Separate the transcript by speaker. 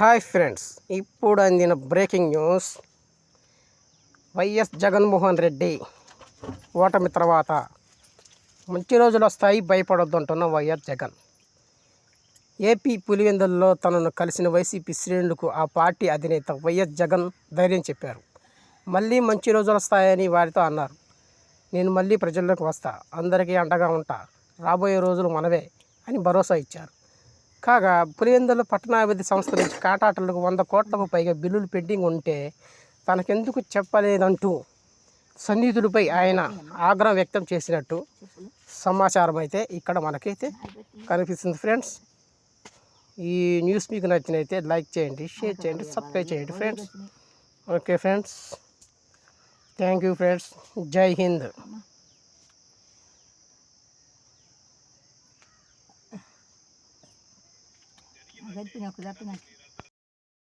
Speaker 1: Hi friends ఇప్పుడు అందిన breaking news. YS Jaganmohan Reddy ఓటమి తర్వాత మంచి రోజులు వస్తాయి భయపడొద్దు అంటున్న వైఎస్ జగన్. ఏపీ పులివెందుల్లో తనను కలిసిన వైసీపీ శ్రేణులకు ఆ పార్టీ అధినేత వైఎస్ జగన్ ధైర్యం చెప్పారు. మళ్ళీ మంచి రోజులు వస్తాయని వారితో అన్నారు. నేను మళ్ళీ ప్రజల్లోకి వస్తా అందరికీ అండగా ఉంటా రాబోయే రోజులు మనవే అని భరోసా ఇచ్చారు. కాగా పులివెందుల పట్టణాభివృద్ధి సంస్థ నుంచి కాటాటలకు వంద కోట్లకు పైగా బిల్లులు పెండింగ్ ఉంటే తనకెందుకు చెప్పలేదంటూ సన్నిహితుడిపై ఆయన ఆగ్రహం వ్యక్తం చేసినట్టు సమాచారం అయితే ఇక్కడ మనకైతే కనిపిస్తుంది ఫ్రెండ్స్. ఈ న్యూస్ మీకు నచ్చినైతే లైక్ చేయండి షేర్ చేయండి సబ్స్క్రైబ్ చేయండి friends. Okay friends. Thank you friends. జై Hind.
Speaker 2: Red Pinocchio, da Pinocchio.